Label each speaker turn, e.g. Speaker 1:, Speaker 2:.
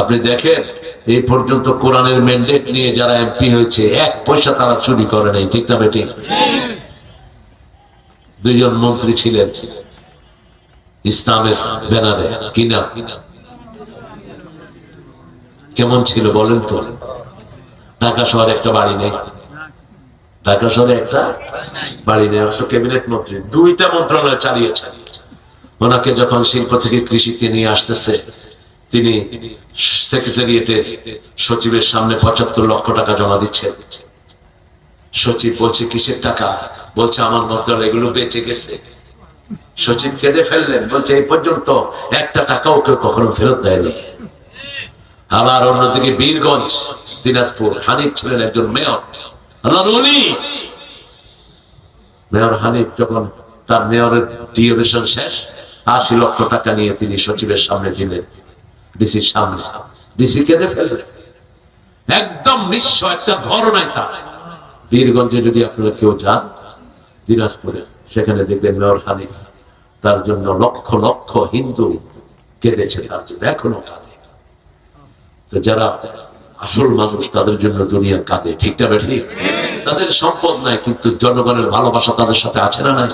Speaker 1: আপনি দেখেন, এই পর্যন্ত কোরআনের ম্যান্ডেট নিয়ে যারা এমপি হয়েছে, এক পয়সা তারা চুরি করে নাই, ঠিক না বেটি? দুইজন মন্ত্রী ছিলেন, ইসলামের ব্যানারে কিনা কেমন ছিল বলেন তো? ঢাকা শহরে একটা বাড়ি নেই। ঢাকা শহরে একটা বাড়ি নেই, অবশ্য ক্যাবিনেট মন্ত্রী। দুইটা মন্ত্রণালয় চালিয়েছে। ওনাকে যখন শিল্প থেকে কৃষিতে নিয়ে আসতেছে তিনি সেক্রেটারিয়েটের সচিবের সামনে পঁচাত্তর লক্ষ টাকা জমা দিচ্ছেন। সচিব বলছে, কিসের টাকা? বলছে, আমার মন্ত্রণালয় এগুলো বেঁচে গেছে। সচিব কেঁদে ফেললেন, বলছে, এই পর্যন্ত একটা টাকাও কেউ কখনো ফেরত দেয়নি। আবার অন্যদিকে বীরগঞ্জ, দিনাজপুর, হানিফ ছিলেন একজন মেয়র। মেয়র হানিফ যখন তার মেয়রের ডিউরেশন শেষ, আশি লক্ষ টাকা নিয়ে তিনি সচিবের সামনে দিলেন। ডিসির সামনে। ডিসি কেঁদে ফেললেন একদম নিঃস্ব একটা ঘর নাই তার। বীরগঞ্জে যদি আপনারা কেউ যান, দিনাজপুরে, সেখানে দেখবেন মেয়র হানিফ তার জন্য লক্ষ লক্ষ হিন্দু কেঁদেছে তার জন্য, এখনও কাঁদে। তো যারা আসল মানুষ, তাদের জন্য দুনিয়া কাঁদে। ঠিকটা ঠিক তাদের সম্পদ নাই, কিন্তু জনগণের ভালোবাসা তাদের সাথে আছে না নাই?